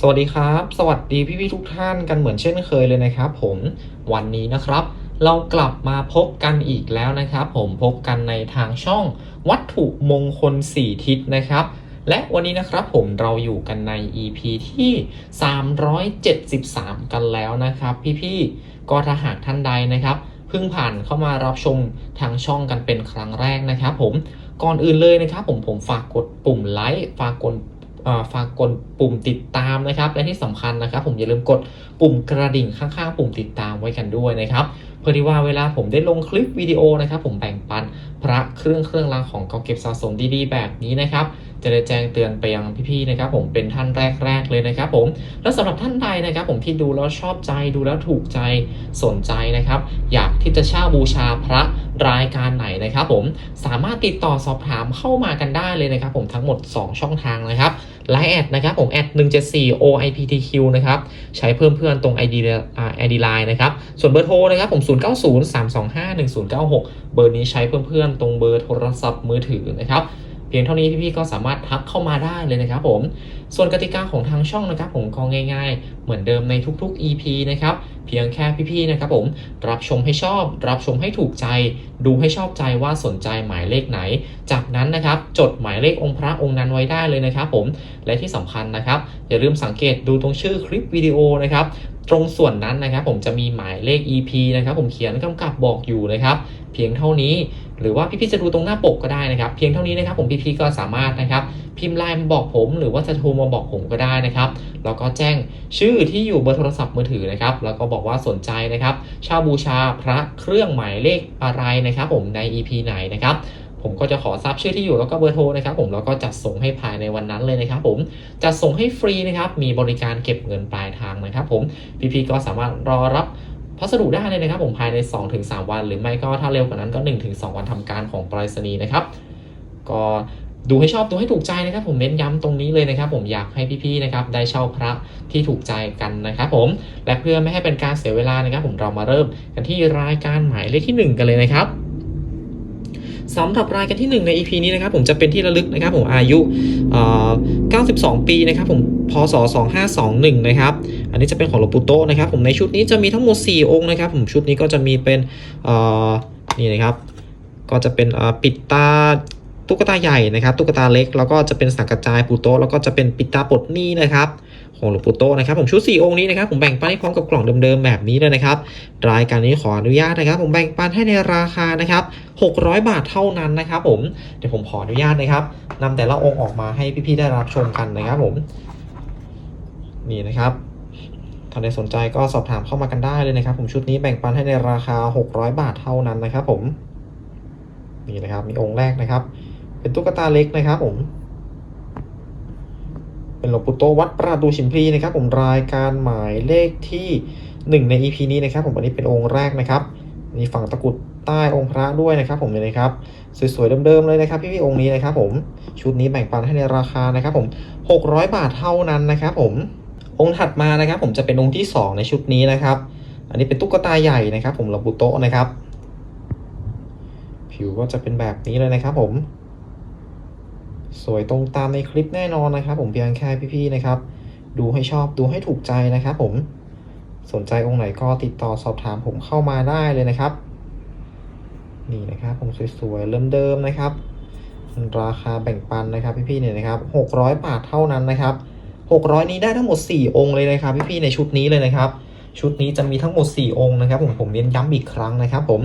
สวัสดีครับ สวัสดีพี่ๆทุกท่านกันเหมือนเช่นเคยเลยนะครับผมวันนี้นะครับ เรากลับมาพบกันอีกแล้วนะครับ ผมพบกันในทางช่องวัตถุมงคล 4 ทิศนะครับ และวันนี้นะครับผมเราอยู่กันใน EP ที่ 373 กันแล้วนะครับ พี่ๆก็ถ้าหากท่านใดนะครับเพิ่งผ่านเข้ามารับชมทางช่องกันเป็นครั้งแรกนะครับ ผมก่อนอื่นเลยนะครับ ผมผมฝากกดปุ่มไลค์ฝากกด ฝากกดปุ่มติดตามนะครับ และที่สำคัญนะครับ ผมอย่าลืมกดปุ่มกระดิ่งข้างๆ ปุ่มติดตามไว้กันด้วยนะครับเพื่อที่ว่าเวลาผมได้ลงคลิปวิดีโอนะครับ ผมแบ่งปันพระเครื่องเครื่องรางของเก่าเก็บสะสมดีๆ แบบนี้นะครับจะได้แจ้งเตือนไปยังพี่ๆนะครับผมเป็นท่านแรก ๆ เลยนะครับผมและสำหรับท่านใดนะครับ ผมที่ดูแล้วชอบใจดูแล้วถูกใจสนใจนะครับ อยากที่จะเช่าบูชาพระรายการไหนนะครับ ผมสามารถติดต่อสอบถามเข้ามากันได้เลยนะครับ ผมทั้งหมด 2 ช่องทางนะครับ ไลน์แอดนะครับผมแอด174 OIPTQ นะครับใช้เพิ่มเพื่อนตรง ID อ ID Line นะครับส่วนเบอร์โทรนะครับผม090 325 1096 เบอร์นี้ใช้เพิ่มเพื่อนตรงเบอร์โทรศัพท์มือถือนะครับ เพียงเท่านี้พี่ๆก็สามารถทักเข้ามาได้เลยนะครับผม ส่วนกติกาของทางช่องนะครับผมก็ง่ายๆ เหมือนเดิมในทุกๆ EP นะครับเพียงแค่พี่ๆนะครับผมรับชมให้ชอบ รับชมให้ถูกใจ ดูให้ชอบใจว่าสนใจหมายเลขไหน จากนั้นนะครับจดหมายเลของค์พระองค์นั้นไว้ได้เลยนะครับผมและที่สำคัญนะครับอย่าลืมสังเกตดูตรงชื่อคลิปวิดีโอนะครับ ตรงส่วนนั้นนะครับผมจะมีหมายเลข EP นะครับผมเขียนกำกับบอกอยู่นะครับ เพียงเท่านี้ หรือว่าพี่ๆจะดูตรงหน้าปกก็ได้นะครับ เพียงเท่านี้นะครับผมพี่ๆก็สามารถนะครับ พิมพ์ไลน์มาบอกผมหรือว่าจะโทรมาบอกผมก็ได้นะครับแล้วก็แจ้งชื่อที่อยู่เบอร์โทรศัพท์มือถือนะครับ แล้วก็บอกว่าสนใจนะครับเช่าบูชาพระเครื่องหมายเลขอะไรนะครับ ผมใน EP ไหนนะครับ ผมก็จะขอทราบชื่อที่อยู่แล้วก็เบอร์โทรนะครับผมแล้วก็จัดส่งให้ภายในวันนั้นเลยนะครับผมจัดส่งให้ฟรีนะครับมีบริการเก็บเงินปลายทางนะครับผมพี่ๆก็สามารถรอรับพัสดุได้เลยนะครับผมภายใน 2-3 วัน หรือไม่ก็ถ้าเร็วกว่านั้นก็ 1-2 วันทำการของปรษณีย์นะครับ ก็ดูให้ชอบดูให้ถูกใจนะครับ ผมเน้นย้ำตรงนี้เลยนะครับ ผมอยากให้พี่ๆนะครับได้เช่าพระที่ถูกใจกันนะครับผมและเพื่อไม่ให้เป็นการเสียเวลานะครับ ผมเรามาเริ่มกันที่รายการหมายเลขที่หนึ่งกันเลยนะครับ สำหรับรายการที่ 1 ใน EP นี้นะครับผมจะเป็นที่ระลึกนะครับผมอายุเอ่อ92 ปีนะครับผมพศ 2521 นะครับ อันนี้จะเป็นของหลวงปู่โตนะครับผมในชุดนี้จะมีทั้งหมด 4 องค์นะครับผมชุดนี้ก็จะมีเป็นนี่นะครับก็จะเป็นปิดตาตุ๊กตาใหญ่นะครับตุ๊กตาเล็กแล้วก็จะเป็นสังกระจายปูโตแล้วก็จะเป็นปิดตาปลดหนี้นะครับ ของหลวงปู่โตนะครับผมชุด 4 องค์นี้นะครับผมแบ่งปันให้พร้อมกับกล่องเดิมๆแบบนี้เลยนะครับรายการนี้ขออนุญาตนะครับ ผมแบ่งปันให้ในราคานะครับ600 บาทเท่านั้นนะครับผมเดี๋ยวผมขออนุญาตนะครับนำแต่ละองค์ออกมาให้พี่ๆได้รับชมกันนะครับผมนี่นะครับท่านใดสนใจก็สอบถามเข้ามากันได้เลยนะครับ ผมชุดนี้แบ่งปันให้ในราคา 600 บาทเท่านั้นนะครับ ผมนี่นะครับมีองค์แรกนะครับ เป็นตุ๊กตาเล็กนะครับผม เป็นหลวงปู่โตวัดประดูชิมพลีนะครับ ผมรายการหมายเลขที่หนึ่งใน EP นี้นะครับ ผมอันนี้เป็นองค์แรกนะครับมีฝั่งตะกุดใต้องค์พระด้วยนะครับผมเนี่ยนะครับสวยๆเดิมๆเลยนะครับพี่ๆองค์นี้นะครับผมชุดนี้แบ่งปันให้ในราคานะครับผม 600 บาทเท่านั้นนะครับผมองค์ถัดมานะครับ ผมจะเป็นองค์ที่ 2 ในชุดนี้นะครับ อันนี้เป็นตุ๊กตาใหญ่นะครับ ผมหลวงปู่โตะนะครับ ผิวก็จะเป็นแบบนี้เลยนะครับผม สวยตรงตามในคลิปแน่นอนนะครับ ผมเพียงแค่พี่ๆนะครับ ดูให้ชอบดูให้ถูกใจนะครับ ผมสนใจองค์ไหนก็ติดต่อสอบถามผมเข้ามาได้เลยนะครับ นี่นะครับ ผมสวยๆเริ่มเดิมนะครับ ราคาแบ่งปันนะครับ พี่ๆเนี่ยนะครับ600บาทเท่านั้นนะครับ600นี้ได้ทั้งหมด4องค์เลยนะครับ พี่ๆในชุดนี้เลยนะครับชุดนี้จะมีทั้งหมด 4 องค์นะครับ ผมผมเน้นย้ำอีกครั้งนะครับ ผม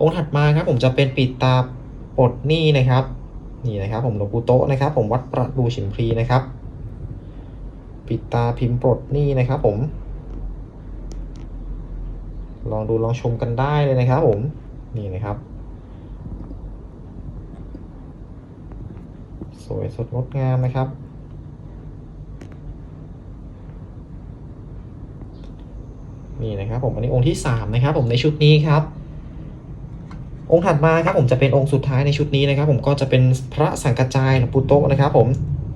องค์ถัดมาครับ ผมจะเป็นปิดตาปลดหนี้นะครับ นี่นะครับผมหลวงปู่โตะนะครับ ผมวัดประดูฉิมพลีนะครับ ปิดตาพิมพ์ปลดหนี้นะครับ ผม ลองดูลองชมกันได้เลยนะครับ ผมนี่นะครับ สวยสดงดงามนะครับนี่นะครับผมอันนี้องค์ที่สามนะครับ ผมในชุดนี้ครับ องค์ถัดมาครับผมจะเป็นองค์สุดท้ายในชุดนี้นะครับ ผมก็จะเป็นพระสังกจายหลวงปู่โตะนะครับ ผม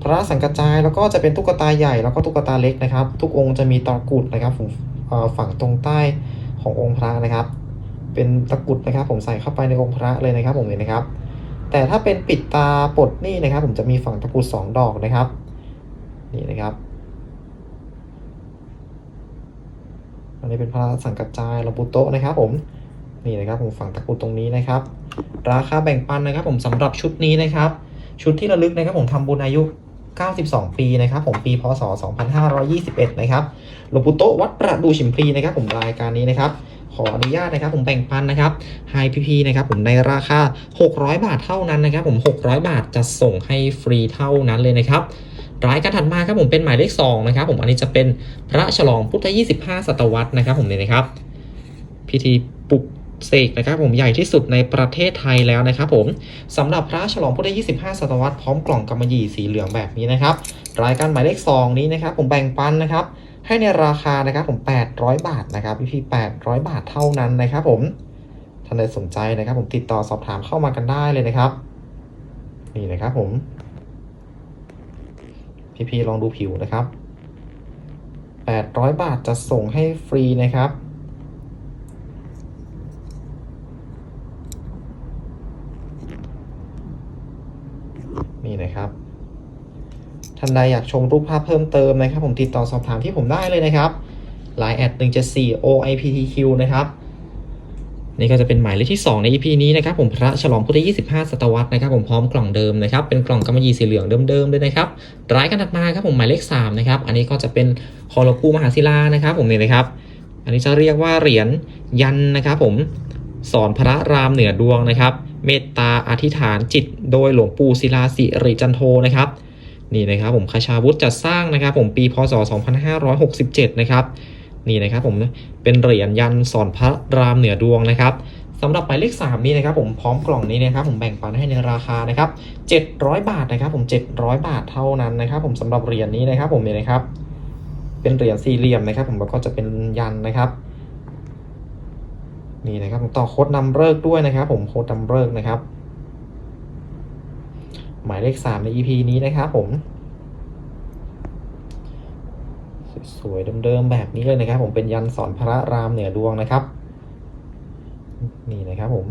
พระสังกจายแล้วก็จะเป็นตุ๊กตาใหญ่แล้วก็ตุ๊กตาเล็กนะครับ ทุกองค์จะมีตะกุดนะครับผมฝั่งตรงใต้ขององค์พระนะครับ เป็นตะกุดนะครับ ผมใส่เข้าไปในองค์พระเลยนะครับ ผมเห็นนะครับ แต่ถ้าเป็นปิดตาปลดหนี่นะครับ ผมจะมีฝั่งตะกุดสองดอกนะครับนี่นะครับอันนี้เป็นพระสังกัจจายหลวงปู่โตะนะครับ ผม นี่นะครับผมฝั่งตะกุดตรงนี้นะครับ ราคาแบ่งปันนะครับ ผมสำหรับชุดนี้นะครับ ชุดที่ระลึกนะครับ ผมทำบุญอายุ 92 ปีนะครับ ผมปีพศ 2521 นะครับหลวงปู่โตวัดประดูฉิมพลีนะครับ ผมรายการนี้นะครับขออนุญาตนะครับผมแบ่งปันนะครับให้พี่ๆนะครับผมในราคา 600 บาทเท่านั้นนะครับ ผม 600 บาทจะส่งให้ฟรีเท่านั้นเลยนะครับรายการถัดมาครับผมเป็นหมายเลข2นะครับผมอันนี้จะเป็นพระฉลองพุทธ 25 ศตวรรษนะครับ ผมเนี่ยนะครับ พิธีปลุก เสกนะครับผมใหญ่ที่สุดในประเทศไทยแล้วนะครับผมสำหรับพระฉลองพุทธ25 ศตวรรษพร้อมกล่องกำมะหยี่สีเหลืองแบบนี้นะครับรายการหมายเลข2นี้นะครับผมแบ่งปันนะครับให้ในราคานะครับผม 800 บาทนะครับพี่พี่800 บาทเท่านั้นนะครับผมท่านใดสนใจนะครับ ผมติดต่อสอบถามเข้ามากันได้เลยนะครับ นี่นะครับผม พี่พี่ลองดูผิวนะครับ 800 บาทจะส่งให้ฟรีนะครับ นี่นะครับท่านใดอยากชมรูปภาพเพิ่มเติมนะครับ ผมติดต่อสอบถามที่ผมได้เลยนะครับ line at 174 OIPTQ นะครับนี่ก็จะเป็นหมายเลขที่ 2 ใน EP นี้นะครับผมพระฉลองพุทธ 25 ศตวรรษนะครับผมพร้อมกล่องเดิมนะครับเป็นกล่องกำมะหยี่สีเหลืองเดิมๆเลยนะครับร้ายการถัดมาครับผมหมายเลข3นะครับอันนี้ก็จะเป็นคอหลวงปู่มหาศิลานะครับผมนี่นะครับ อันนี้จะเรียกว่าเหรียญยันนะครับผมสอนพระรามเหนือดวงนะครับ เมตตาอธิษฐานจิต โดยหลวงปู่ศิลาสิริจันโทนะครับนี่นะครับผมคชาวุฒิจัดสร้างนะครับ ผมปีพศ 2567 นะครับนี่นะครับผมเป็นเหรียญยันสอนพระรามเหนือดวงนะครับสำหรับหมายเลข 3 นี้นะครับผมพร้อมกล่องนี้นะครับผมแบ่งปันให้ในราคานะครับ700 บาทนะครับผม700 บาทเท่านั้นนะครับ ผมสำหรับเหรียญนี้นะครับผมเนี่ยนะครับ เป็นเหรียญสี่เหลี่ยมนะครับ ผมแล้วก็จะเป็นยันนะครับ นี่นะครับผมต่อโค้ดนำเลิกด้วยนะครับ ผมโค้ดนำเลิกนะครับ หมายเลข3ใน EP นี้นะครับผมสวยๆเดิมๆแบบนี้เลยนะครับ ผมเป็นยันสอนพระรามเหนือดวงนะครับ นี่นะครับผม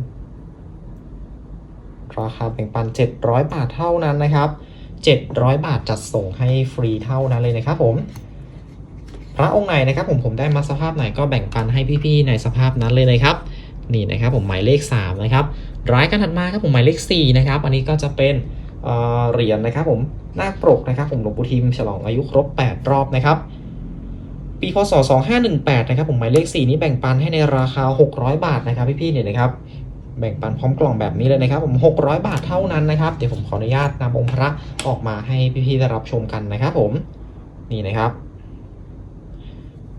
ราคาแบ่งปัน 700 บาทเท่านั้นนะครับ 700 บาทจัดส่งให้ฟรีเท่านั้นเลยนะครับผม พระองค์ไหนนะครับผมผมได้มาสภาพไหนก็แบ่งปันให้พี่ๆในสภาพนั้นเลยนะครับนี่นะครับผมหมายเลข3นะครับร้ายการถัดมาครับผมหมายเลข4นะครับอันนี้ก็จะเป็นเอ่อเหรียญนะครับผมนาคปรกนะครับผมหลวงปู่ทิมฉลองอายุครบ 8 รอบนะครับปีพศ2518นะครับผมหมายเลข 4 นี้แบ่งปันให้ในราคา 600 บาทนะครับพี่ๆเนี่ยนะครับแบ่งปันพร้อมกล่องแบบนี้เลยนะครับผม 600 บาทเท่านั้นนะครับ เดี๋ยวผมขออนุญาตนำองค์พระออกมาให้พี่ๆได้รับชมกันนะครับผม นี่นะครับ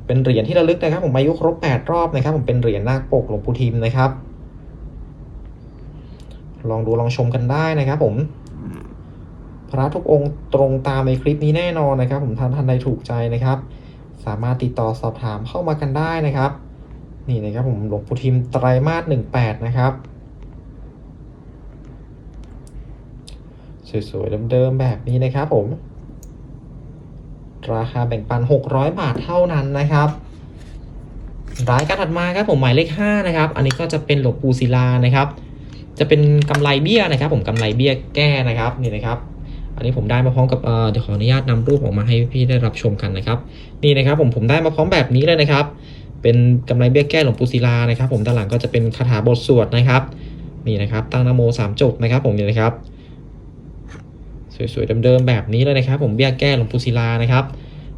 เป็นเหรียญที่ระลึกนะครับ ผมอายุครบ 8 รอบนะครับ ผมเป็นเหรียญนาคปกหลวงปู่ทิมนะครับ ลองดูลองชมกันได้นะครับผมพระทุกองค์ตรงตามในคลิปนี้แน่นอนนะครับ ผมท่านท่านใดถูกใจนะครับ สามารถติดต่อสอบถามเข้ามากันได้นะครับ นี่นะครับผมหลวงปู่ทิมไตรมาส18นะครับสวยๆเดิมๆแบบนี้นะครับผม ราคาแบ่งปัน 600 บาทเท่านั้นนะครับรายการถัดมาครับผมหมายเลข5นะครับ อันนี้ก็จะเป็นหลวงปู่ศิลานะครับ จะเป็นกำไรเบี้ยนะครับ ผมกำไรเบี้ยแก้นะครับนี่นะครับ อันนี้ผมได้มาพร้อมกับเอ่อเดี๋ยวขออนุญาตนำรูปออกมาให้พี่ได้รับชมกันนะครับ นี่นะครับผมผมได้มาพร้อมแบบนี้เลยนะครับ เป็นกำไรเบี้ยแก้หลวงปู่ศิลานะครับ ผมด้านหลังก็จะเป็นคาถาบทสวดนะครับ นี่นะครับ ตั้งนโมสามจบนะครับ ผมนี่นะครับ สวยๆเดิมๆแบบนี้เลยนะครับ ผมเบี้ยแก้หลวงปู่ศิลานะครับ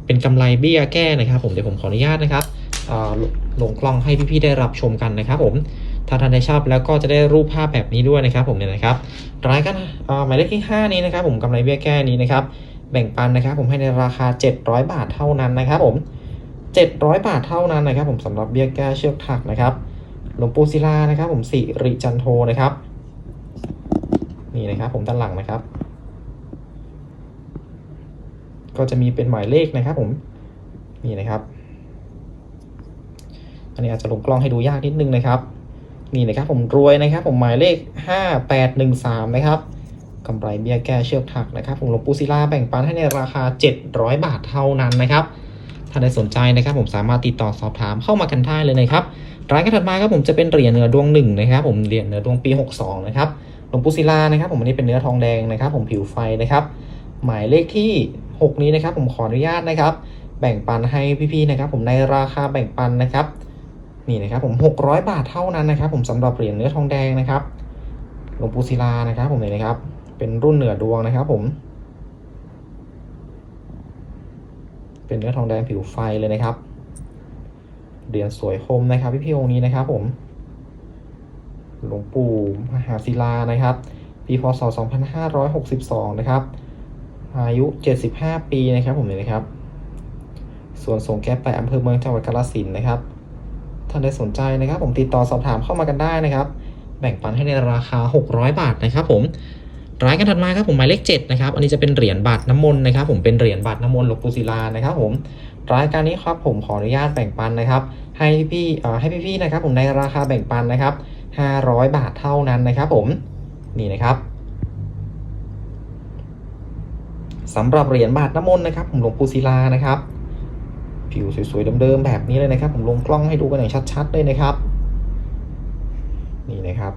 เป็นกำไรเบี้ยแก้นะครับ ผมเดี๋ยวผมขออนุญาตนะครับเอ่อลงกล้องให้พี่ๆได้รับชมกันนะครับ ผมถ้าท่านได้ชอบแล้วก็จะได้รูปภาพแบบนี้ด้วยนะครับ ผมเนี่ยนะครับรายการหมายเลขที่ 5 นี้นะครับ ผมกำไรเบี้ยแก้นี้นะครับ แบ่งปันนะครับ ผมให้ในราคา 700 บาทเท่านั้นนะครับ ผม 700 บาทเท่านั้นนะครับ ผมสำหรับเบี้ยแก้เชือกถักนะครับหลวงปู่ศิลานะครับ ผมสิริจันโทนะครับนี่นะครับ ผมด้านหลังนะครับ ก็จะมีเป็นหมายเลขนะครับผมนี่นะครับ อันนี้อาจจะลงกล้องให้ดูยากนิดนึงนะครับนี่นะครับผมรวยนะครับ ผมหมายเลข 5813 นะครับกำไรเบี้ยแก้เชือกถักนะครับ ผมหลวงปู่ศิลาแบ่งปันให้ในราคา 700 บาทเท่านั้นนะครับถ้าใดสนใจนะครับ ผมสามารถติดต่อสอบถามเข้ามากันได้เลยนะครับรายการถัดมาครับผมจะเป็นเหรียญเหนือดวงหนึ่งนะครับผมเหรียญเหนือดวงปี 62 นะครับหลวงปู่ศิลานะครับ ผมอันนี้เป็นเนื้อทองแดงนะครับ ผมผิวไฟนะครับ หมายเลขที่ 6 นี้นะครับผมขออนุญาตนะครับ แบ่งปันให้พี่ๆนะครับ ผมในราคาแบ่งปันนะครับนี่นะครับผม600 บาทเท่านั้นนะครับ ผมสำหรับเหรียญเนื้อทองแดงนะครับหลวงปู่ศิลานะครับ ผมเลยนะครับ เป็นรุ่นเหนือดวงนะครับ ผม เป็นเนื้อทองแดงผิวไฟเลยนะครับเหรียญสวยคมนะครับ พี่ๆองค์นี้นะครับ ผมหลวงปู่มหาศิลานะครับ ปีพศ 2562 นะครับ อายุ 75 ปีนะครับผมเลยนะครับส่วนสงแก้ไปอำเภอเมืองจังหวัดกาฬสินธุ์นะครับท่านใดสนใจนะครับ ผมติดต่อสอบถามเข้ามากันได้นะครับ แบ่งปันให้ในราคา 600 บาทนะครับ ผมรายการถัดมาครับผมหมายเลข7นะครับอันนี้จะเป็นเหรียญบาทน้ำมนต์นะครับ ผมเป็นเหรียญบาทน้ำมนต์หลวงปู่ศิลานะครับ ผมรายการนี้ครับผมขออนุญาตแบ่งปันนะครับ ให้พี่เอ่อให้พี่ๆนะครับ ผมในราคาแบ่งปันนะครับ 500 บาทเท่านั้นนะครับ ผมนี่นะครับ สำหรับเหรียญบาทน้ำมนต์นะครับผมหลวงปู่ศิลานะครับ ผิวสวยๆเดิมๆแบบนี้เลยนะครับ ผมลงกล้องให้ดูกันอย่างชัดๆเลยนะครับ นี่นะครับ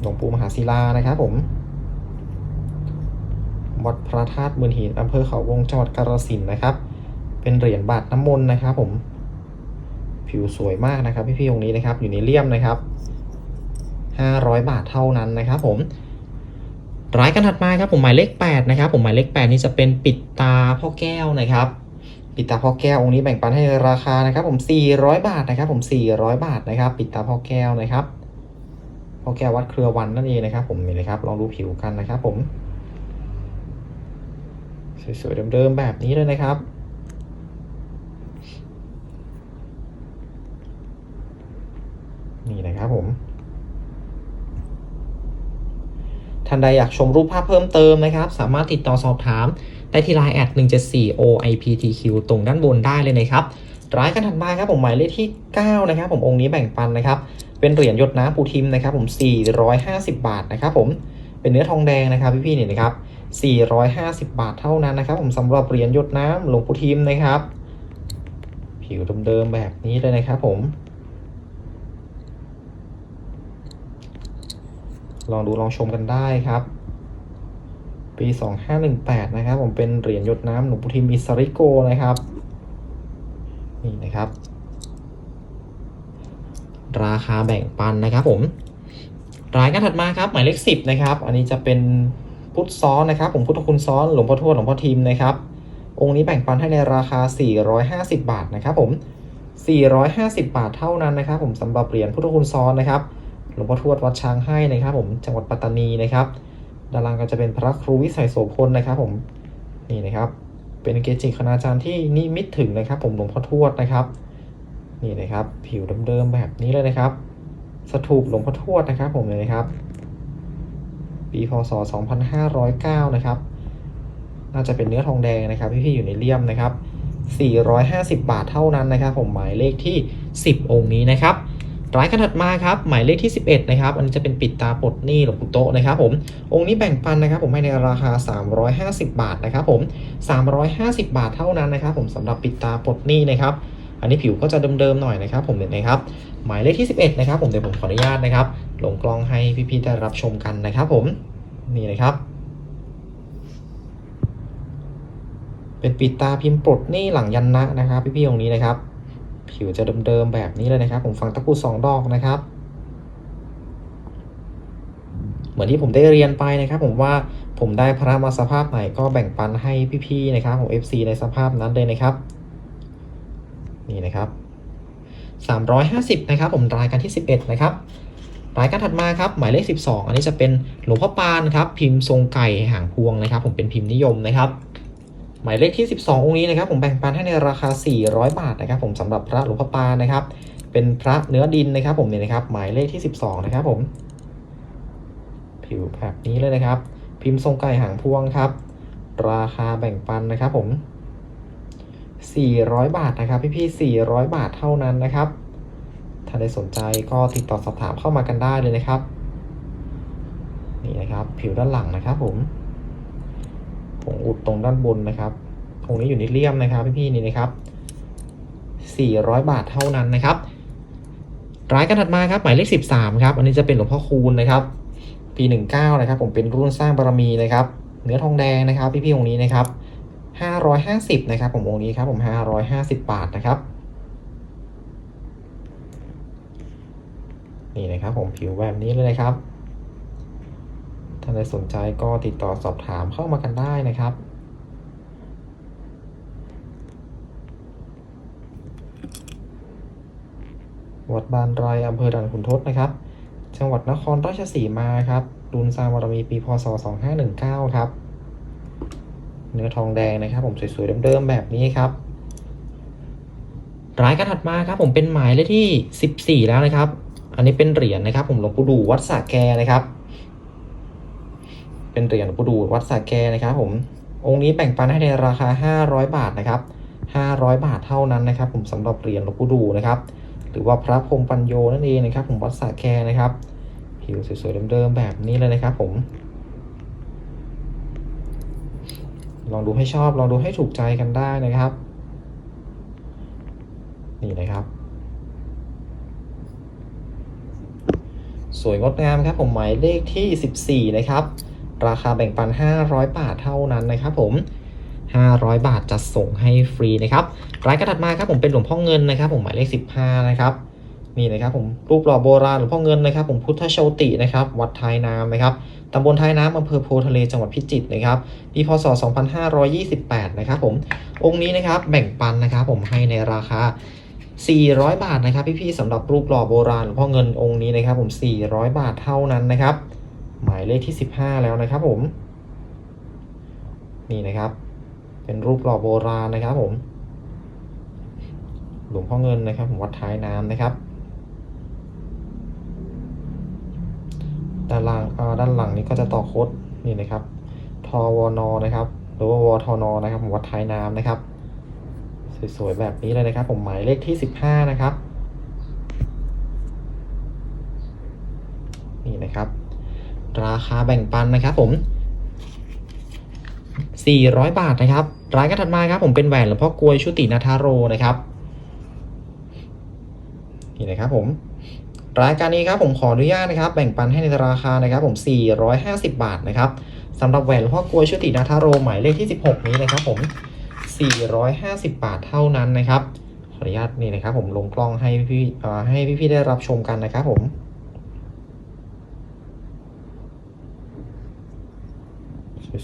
หลวงปู่มหาศิลานะครับผมวัดพระธาตุมืนหินอำเภอเขาวงจังหวัดกาฬสินนะครับ เป็นเหรียญบาทน้ำมนต์นะครับ ผม ผิวสวยมากนะครับ พี่ๆองค์นี้นะครับ อยู่ในเลี่ยมนะครับ500บาทเท่านั้นนะครับ ผม รายการถัดมาครับผมหมายเลข8นะครับผมหมายเลข8นี่จะเป็นปิดตาพ่อแก้วนะครับปิดตาพ่อแก้วองค์นี้แบ่งปันให้ราคานะครับผม 400 บาทนะครับผม 400 บาทนะครับ ปิดตาพ่อแก้วนะครับพ่อแก้ววัดเครือวันนั่นเองนะครับ ผมนี่เลยครับลองดูผิวกันนะครับ ผมสวยๆเดิมๆแบบนี้เลยนะครับนี่นะครับผม ท่านใดอยากชมรูปภาพเพิ่มเติมนะครับ สามารถติดต่อสอบถามได้ที่ไลน์แอด174 OIPTQ ตรงด้านบนได้เลยนะครับรายการถัดมาครับผมหมายเลขที่ 9 นะครับ ผมองค์นี้แบ่งปันนะครับ เป็นเหรียญหยดน้ำปูทิมนะครับ ผม 450 บาทนะครับ ผมเป็นเนื้อทองแดงนะครับพี่ๆนี่ยนะครับ 450 บาทเท่านั้นนะครับ ผมสำหรับเหรียญหยดน้ำหลวงปูทิมนะครับ ผิวเดิมๆแบบนี้เลยนะครับผม ลองดูลองชมกันได้ครับ ปี 2518 นะครับ ผมเป็นเหรียญหยดน้ำหลวงปู่ทิมอิสริโกนะครับ นี่นะครับ ราคาแบ่งปันนะครับผมรายการถัดมาครับหมายเลข10นะครับ อันนี้จะเป็นพุทธซ้อนนะครับ ผมพุทธคุณซ้อนหลวงพ่อทวดหลวงพ่อทิมนะครับ องค์นี้แบ่งปันให้ในราคา 450 บาทนะครับผม 450 บาทเท่านั้นนะครับ ผมสำหรับเหรียญพุทธคุณซ้อนนะครับ หลวงพ่อทวดวัดช้างให้นะครับ ผมจังหวัดปัตตานีนะครับด้านล่างก็จะเป็นพระครูวิสัยโสพลนะครับ ผมนี่นะครับ เป็นเกจิคณาจารย์ที่นิมิตถึงนะครับ ผมหลวงพ่อทวดนะครับ นี่นะครับ ผิวเดิมๆแบบนี้เลยนะครับ สถูปหลวงพ่อทวดนะครับ ผมเลยนะครับ ปีพศ 2509 นะครับ น่าจะเป็นเนื้อทองแดงนะครับ พี่ๆอยู่ในเลี่ยมนะครับ450 บาทเท่านั้นนะครับ ผมหมายเลขที่ 10 องค์นี้นะครับ รายการถัดมาครับหมายเลขที่ 11 นะครับ อันนี้จะเป็นปิดตาปลดหนี้หลวงปู่โตะนะครับผมองค์นี้แบ่งปันนะครับ ผมให้ในราคา 350 บาทนะครับ ผม 350 บาทเท่านั้นนะครับ ผมสำหรับปิดตาปลดหนี้นะครับ อันนี้ผิวก็จะเดิมๆหน่อยนะครับ ผมเห็นนะครับ หมายเลขที่ 11 นะครับ ผมเดี๋ยวผมขออนุญาตนะครับลงกล้องให้พี่ๆได้รับชมกันนะครับ ผมนี่นะครับเป็นปิดตาพิมพ์ปลดหนี้หลังยันนะนะครับ พี่ๆตรงนี้นะครับ ผิวจะเดิมๆแบบนี้เลยนะครับ ผมฟังตะกรุดสองดอกนะครับ เหมือนที่ผมได้เรียนไปนะครับ ผมว่าผมได้พระมาสภาพไหนก็แบ่งปันให้พี่ๆนะครับ ผม FC ในสภาพนั้นเลยนะครับ นี่นะครับ350นะครับผมรายการที่ 11 นะครับรายการถัดมาครับหมายเลข 12 อันนี้จะเป็นหลวงพ่อปานครับพิมพ์ทรงไก่หางพวงนะครับ ผมเป็นพิมพ์นิยมนะครับ หมายเลขที่ 12 องค์นี้นะครับผมแบ่งปันให้ในราคา 400 บาทนะครับผมสำหรับพระหลวงพ่อปานนะครับ เป็นพระเนื้อดินนะครับ ผมเนี่ยนะครับ หมายเลขที่ 12 นะครับผม ผิวแบบนี้เลยนะครับ พิมพ์ทรงไก่หางพวงครับ ราคาแบ่งปันนะครับผม 400 บาทนะครับ พี่ๆ400 บาทเท่านั้นนะครับ ถ้าได้สนใจก็ติดต่อสอบถามเข้ามากันได้เลยนะครับ นี่นะครับ ผิวด้านหลังนะครับผม ผงอุดตรงด้านบนนะครับตรงนี้อยู่ในเลี่ยมนะครับพี่ๆนี่นะครับ 400 บาทเท่านั้นนะครับรายการถัดมาครับหมายเลข 13 ครับ อันนี้จะเป็นหลวงพ่อคูณนะครับ ปี 19 นะครับ ผมเป็นรุ่นสร้างบารมีนะครับ เนื้อทองแดงนะครับ พี่ๆองค์นี้นะครับห้าร้อยห้าสิบนะครับ ผมองค์นี้ครับ ผมห้าร้อยห้าสิบบาทนะครับนี่นะครับผมผิวแบบนี้เลยนะครับ ท่านใดสนใจก็ติดต่อสอบถามเข้ามากันได้นะครับ วัดบานไรอำเภอด่านขุนทดนะครับ จังหวัดนครราชสีมาครับรุนสร้างบารมีปีพศ 2519 ครับ เนื้อทองแดงนะครับ ผมสวยๆเดิมๆแบบนี้ครับรายการถัดมาครับผมเป็นหมายเลขที่ 14 แล้วนะครับ อันนี้เป็นเหรียญนะครับ ผมหลวงปู่ดูวัดสระแกนะครับ เป็นเหรียญหลวงปู่ดูวัดสระแกนะครับผมองค์นี้แบ่งปันให้ในราคา 500 บาทนะครับ 500 บาทเท่านั้นนะครับ ผมสำหรับเหรียญหลวงปู่ดูนะครับ หรือว่าพระพรหมปัญโยนั่นเองนะครับ ผมวัดสระแกนะครับผิวสวยๆเดิมๆแบบนี้เลยนะครับ ผม ลองดูให้ชอบลองดูให้ถูกใจกันได้นะครับ นี่นะครับสวยงดงามครับผมหมายเลขที่ 14 นะครับ ราคาแบ่งปัน 500 บาทเท่านั้นนะครับผม 500 บาทจะส่งให้ฟรีนะครับรายการถัดมาครับผมเป็นหลวงพ่อเงินนะครับ ผมหมายเลข 15 นะครับนี่นะครับผมรูปหล่อโบราณหลวงพ่อเงินนะครับ ผมพุทธโชตินะครับ วัดท้ายน้ำนะครับตำบลท้ายน้ำอำเภอโพทะเลจังหวัดพิจิตรนะครับปีพศ 2528 นะครับผมองค์นี้นะครับแบ่งปันนะครับ ผมให้ในราคา 400 บาทนะครับ พี่ๆสำหรับรูปหล่อโบราณหลวงพ่อเงินองค์นี้นะครับ ผม 400 บาทเท่านั้นนะครับ หมายเลขที่ 15 แล้วนะครับผม นี่นะครับ เป็นรูปหล่อโบราณนะครับผม หลวงพ่อเงินนะครับผมวัดท้ายน้ำนะครับ ด้านล่างด้านหลังนี้ก็จะต่อโคดนี่นะครับ ทวนนะครับ หรือว่าวทนนะครับผมวัดท้ายน้ำนะครับ สวยๆแบบนี้เลยนะครับ ผมหมายเลขที่ 15 นะครับ นี่นะครับ ราคาแบ่งปันนะครับผม 400 บาทนะครับรายการถัดมาครับผมเป็นแหวนหลวงพ่อกลวยชุตินาทาโรนะครับนี่นะครับผมรายการนี้ครับผมขออนุญาตนะครับ แบ่งปันให้ในราคานะครับ ผม 450 บาทนะครับสำหรับแหวนหลวงพ่อกลวยชุตินาทาโรหมายเลขที่ 16 นี้นะครับ ผม 450 บาทเท่านั้นนะครับขออนุญาตนี่นะครับผมลงกล้องให้พี่ๆให้พี่ๆได้รับชมกันนะครับผม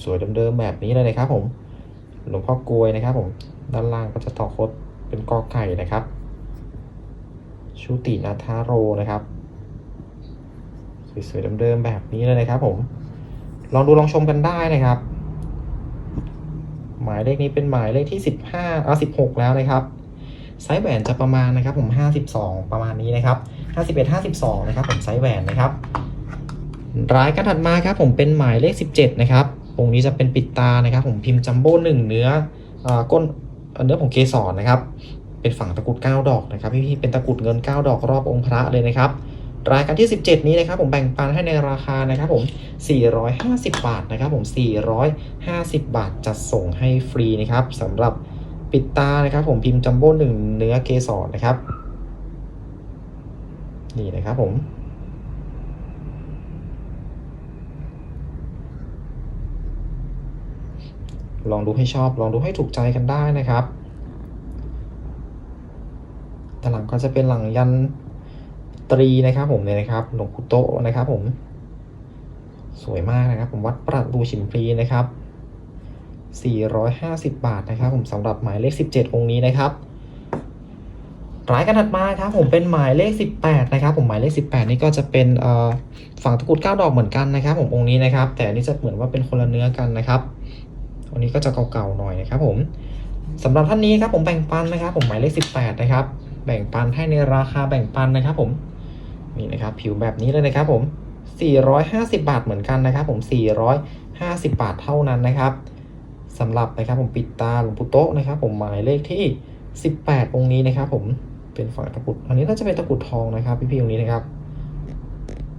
สวยๆเดิมๆแบบนี้เลยนะครับผมหลวงพ่อกลวยนะครับผมด้านล่างก็จะต่อโคดเป็นกอไก่นะครับชุตินาทาโรนะครับสวยๆเดิมๆแบบนี้เลยนะครับ ผม ลองดูลองชมกันได้นะครับ หมายเลขนี้เป็นหมายเลขที่15เอา16แล้วนะครับไซส์แหวนจะประมาณนะครับ ผม52ประมาณนี้นะครับ51 52นะครับ ผมไซส์แหวนนะครับรายการถัดมาครับ ผมเป็นหมายเลข17นะครับ องค์นี้จะเป็นปิดตานะครับ ผมพิมพ์จัมโบ้หนึ่งเนื้ออก้นเนื้อของเกสรนะครับ เป็นฝั่งตะกรุด9ดอกนะครับพี่ๆเป็นตะกรุดเงิน 9 ดอกรอบองค์พระเลยนะครับรายการที่ 17 นี้นะครับผมแบ่งปันให้ในราคานะครับผม 450 บาทนะครับผม 450 บาทจัดส่งให้ฟรีนะครับสำหรับปิดตานะครับผมพิมพ์จัมโบ้หนึ่งเนื้อเกสรนะครับ นี่นะครับผม ลองดูให้ชอบ ลองดูให้ถูกใจกันได้นะครับด้านหลังก็จะเป็นหลังยันตรีนะครับ ผมเนี่ยนะครับหลวงปู่โตะนะครับ ผม สวยมากนะครับ ผมวัดประดูฉิมพลีนะครับ 450 บาทนะครับ ผมสำหรับหมายเลข 17 องค์นี้นะครับรายการถัดมาครับผมเป็นหมายเลข 18 นะครับ ผมหมายเลข 18 นี่ก็จะเป็นฝั่งตะกรุด9ดอกเหมือนกันนะครับ ผมองค์นี้นะครับ แต่นนี้จะเหมือนว่าเป็นคนละเนื้อกันนะครับ อันนี้ก็จะเก่าๆหน่อยนะครับผมสำหรับท่านนี้ครับผมแบ่งปันนะครับ ผมหมายเลข 18 นะครับ แบ่งปันให้ในราคาแบ่งปันนะครับ ผมนี่นะครับผิวแบบนี้เลยนะครับ ผม 450 บาทเหมือนกันนะครับ ผม 450 บาทเท่านั้นนะครับสำหรับนะครับผมปิดตาหลวงปู่โต๊ะนะครับ ผมหมายเลขที่ 18 องค์นี้นะครับ ผมเป็นฝั่งตะกรุดอันนี้น่าจะเป็นตะกรุดทองนะครับ พี่ๆองค์นี้นะครับ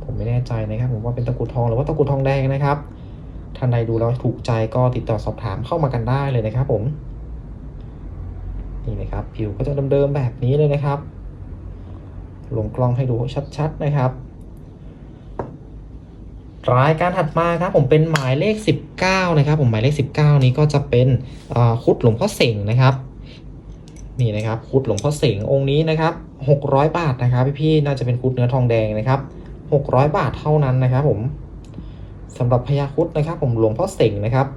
ผมไม่แน่ใจนะครับ ผมว่าเป็นตะกรุดทองหรือว่าตะกรุดทองแดงนะครับ ท่านใดดูแล้วถูกใจก็ติดต่อสอบถามเข้ามากันได้เลยนะครับผม นี่นะครับ ผิวก็จะเดิมๆแบบนี้เลยนะครับ ลงกล้องให้ดูชัดๆนะครับรายการถัดมาครับผมเป็นหมายเลข 19 นะครับ ผมหมายเลข 19 นี้ก็จะเป็นคุดหลวงพ่อเสงนะครับนี่นะครับคุดหลวงพ่อเสงองค์นี้นะครับ600 บาทนะครับพี่ๆน่าจะเป็นคุดเนื้อทองแดงนะครับ600 บาทเท่านั้นนะครับผม สำหรับพญาคุดนะครับ ผมหลวงพ่อเสงนะครับ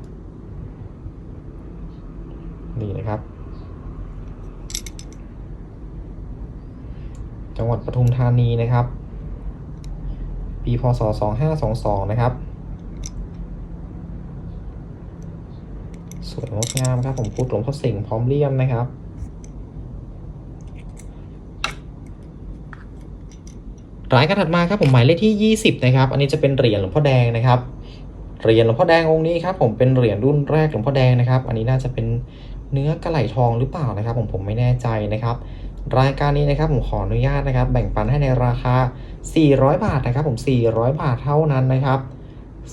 นี่นะครับ จังหวัดปทุมธานีนะครับ ปีพศ 2522 นะครับ สวยงดงามครับผมพุทธหลวงพ่อสิงห์พร้อมเลี่ยมนะครับ รายการถัดมาครับผมหมายเลขที่ 20 นะครับ อันนี้จะเป็นเหรียญหลวงพ่อแดงนะครับ เหรียญหลวงพ่อแดงองค์นี้ครับผมเป็นเหรียญรุ่นแรกหลวงพ่อแดงนะครับ อันนี้น่าจะเป็นเนื้อกระไหลทองหรือเปล่านะครับ ผมผมไม่แน่ใจนะครับ รายการนี้นะครับผมขออนุญาตนะครับ แบ่งปันให้ในราคา 400 บาทนะครับ ผม 400 บาทเท่านั้นนะครับ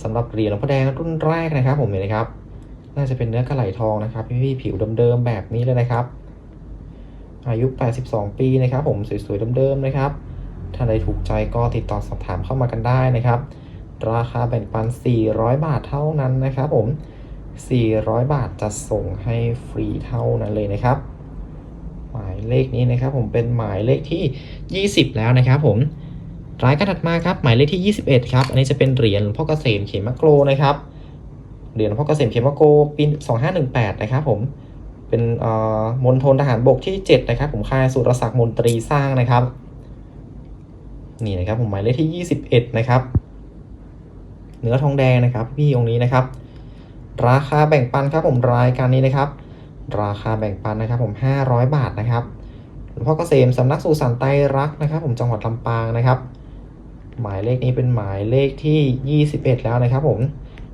สำหรับเหรียญหลวงพ่อแดงรุ่นแรกนะครับ ผมเห็นไหมครับ น่าจะเป็นเนื้อกระไหลทองนะครับพี่ๆผิวเดิมๆแบบนี้เลยนะครับ อายุ 82 ปีนะครับ ผมสวยๆเดิมๆนะครับ ถ้าใดถูกใจก็ติดต่อสอบถามเข้ามากันได้นะครับ ราคาแบ่งปัน 400 บาทเท่านั้นนะครับผม 400 บาทจะส่งให้ฟรีเท่านั้นเลยนะครับ หมายเลขนี้นะครับผมเป็นหมายเลขที่ 20 แล้วนะครับผมรายการถัดมาครับหมายเลขที่ 21 ครับอันนี้จะเป็นเหรียญหลวงพ่อเกษมเขมโกรนะครับเหรียญหลวงพ่อเกษมเขมโกรปี2518 นะครับผมเป็นมณฑลทหารบกที่ 7 นะครับ ผมค่ายสุรศักดิ์มนตรีสร้างนะครับ นี่นะครับผมหมายเลขที่ 21 นะครับ เนื้อทองแดงนะครับ พี่องค์นี้นะครับ ราคาแบ่งปันครับผมรายการนี้นะครับ ราคาแบ่งปันนะครับ ผม 500 บาทนะครับหลวงพ่อเกษมสำนักสุสันไตรรักนะครับ ผมจังหวัดลำปางนะครับ หมายเลขนี้เป็นหมายเลขที่ 21 แล้วนะครับ ผม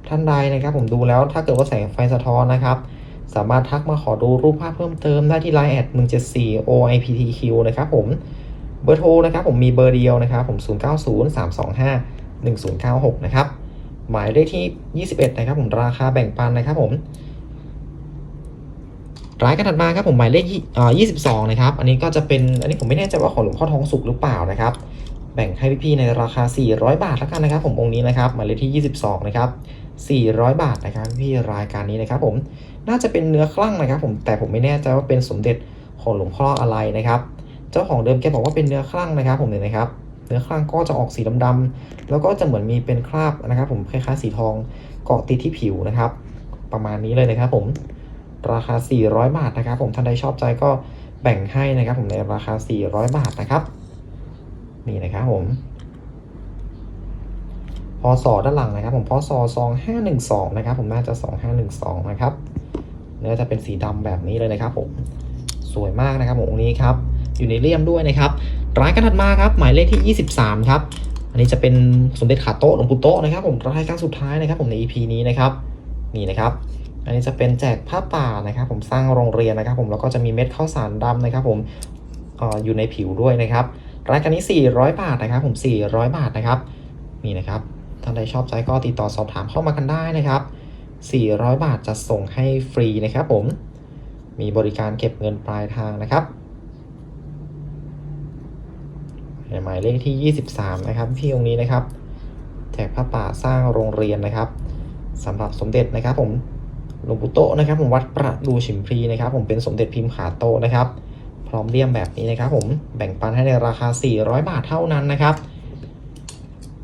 ท่านใดนะครับ ผมดูแล้วถ้าเกิดว่าแสงไฟสะท้อนนะครับ สามารถทักมาขอดูรูปภาพเพิ่มเติมได้ที่ Line แอด174 OIPTQ นะครับผม เบอร์โทรนะครับผมมีเบอร์เดียวนะครับผม 090325 1096 นะครับ หมายเลขที่ 21 นะครับผมราคาแบ่งปันนะครับผมรายการถัดมาครับผมหมายเลขยี่อ่า22นะครับ อันนี้ก็จะเป็นอันนี้ผมไม่แน่ใจว่าของหลวงพ่อทองสุกหรือเปล่านะครับ แบ่งให้พี่ๆในราคา 400 บาทแล้วกันนะครับ ผมองค์นี้นะครับหมายเลขที่ 22 นะครับ 400 บาทนะครับพี่รายการนี้นะครับผมน่าจะเป็นเนื้อคลั่งนะครับ ผมแต่ผมไม่แน่ใจว่าเป็นสมเด็จของหลวงพ่ออะไรนะครับ เจ้าของเดิมแกบอกว่าเป็นเนื้อคลั่งนะครับ ผมเนี่ยนะครับ เนื้อคลั่งก็จะออกสีดำๆแล้วก็จะเหมือนมีเป็นคราบนะครับ ผมคล้ายๆสีทองเกาะติดที่ผิวนะครับ ประมาณนี้เลยนะครับผมราคา 400 บาทนะครับ ผมท่านใดชอบใจก็แบ่งให้นะครับ ผมในราคา 400 บาทนะครับ นี่นะครับผมพศด้านหลังนะครับ ผมพศ2512นะครับ ผมน่าจะ 2512 นะครับเนื้อจะเป็นสีดำแบบนี้เลยนะครับ ผมสวยมากนะครับผมองค์นี้ครับ อยู่ในเลี่ยมด้วยนะครับรายการถัดมาครับหมายเลขที่ 23 ครับอันนี้จะเป็นสมเด็จขาโต๊ะหลวงปู่โต๊ะนะครับ ผมรายการสุดท้ายนะครับ ผมใน EP นี้นะครับนี่นะครับ อันนี้จะเป็นแจกผ้าป่านะครับ ผมสร้างโรงเรียนนะครับ ผมแล้วก็จะมีเม็ดข้าวสารดำนะครับ ผมอออยู่ในผิวด้วยนะครับรายการนี้ 400 บาทนะครับ ผม 400 บาทนะครับนี่นะครับท่านใดชอบใจก็ติดต่อสอบถามเข้ามากันได้นะครับ 400 บาทจะส่งให้ฟรีนะครับ ผมมีบริการเก็บเงินปลายทางนะครับ หมายเลขที่ 23 นะครับพี่องค์นี้นะครับ แจกผ้าป่าสร้างโรงเรียนนะครับสำหรับสมเด็จนะครับ ผมหลวงปู่โตนะครับ ผมวัดประดูฉิมพลีนะครับ ผมเป็นสมเด็จพิมพ์ขาโตนะครับ พร้อมเลี่ยมแบบนี้นะครับ ผมแบ่งปันให้ในราคา 400 บาทเท่านั้นนะครับ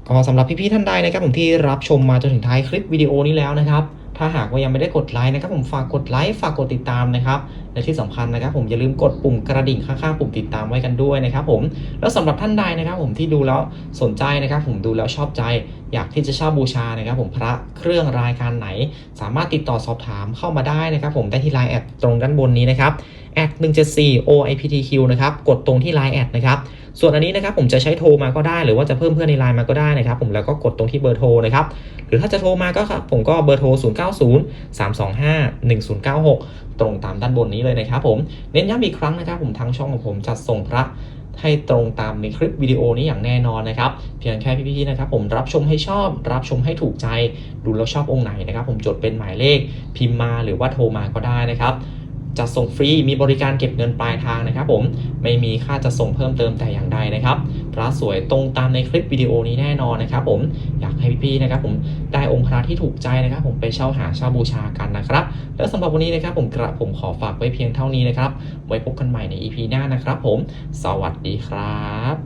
ก็สำหรับพี่ๆท่านใดนะครับ ผมที่รับชมมาจนถึงท้ายคลิปวิดีโอนี้แล้วนะครับ ถ้าหากว่ายังไม่ได้กดไลค์นะครับ ผมฝากกดไลค์ฝากกดติดตามนะครับ และที่สำคัญนะครับ ผมอย่าลืมกดปุ่มกระดิ่งข้างๆปุ่มติดตามไว้กันด้วยนะครับผมแล้วสำหรับท่านใดนะครับผมที่ดูแล้วสนใจนะครับ ผมดูแล้วชอบใจ อยากที่จะเช่าบูชานะครับ ผมพระเครื่องรายการไหน สามารถติดต่อสอบถามเข้ามาได้นะครับ ผมได้ที่ไลน์แอดตรงด้านบนนี้นะครับแอด174 OIPTQ นะครับกดตรงที่ไลน์แอดนะครับส่วนอันนี้นะครับผมจะใช้โทรมาก็ได้หรือว่าจะเพิ่มเพื่อนในไลน์มาก็ได้นะครับผมแล้วก็กดตรงที่เบอร์โทรนะครับหรือถ้าจะโทรมาก็ครับผมก็เบอร์โทร 0 9 0 3 2 5 1 0 9 6 ตรงตามด้านบนนี้เลยนะครับผม เน้นย้ำอีกครั้งนะครับผมทางช่องของผมจัดส่งพระให้ตรงตามในคลิปวิดีโอนี้อย่างแน่นอนนะครับ เพียงแค่พี่ๆนะครับ ผมรับชมให้ชอบ รับชมให้ถูกใจ ดูแล้วชอบองค์ไหนนะครับ ผมจดเป็นหมายเลขพิมพ์มาหรือว่าโทรมาก็ได้นะครับ จะส่งฟรีมีบริการเก็บเงินปลายทางนะครับผมไม่มีค่าจะส่งเพิ่มเติมแต่อย่างใดนะครับพระสวยตรงตามในคลิปวิดีโอนี้แน่นอนนะครับผมอยากให้พี่ๆนะครับผมได้องค์พระที่ถูกใจนะครับ ผมไปเช่าหาเช่าบูชากันนะครับ แล้วสำหรับวันนี้นะครับผมกระผมขอฝากไว้เพียงเท่านี้นะครับไว้พบกันใหม่ใน EP หน้านะครับ ผม สวัสดีครับ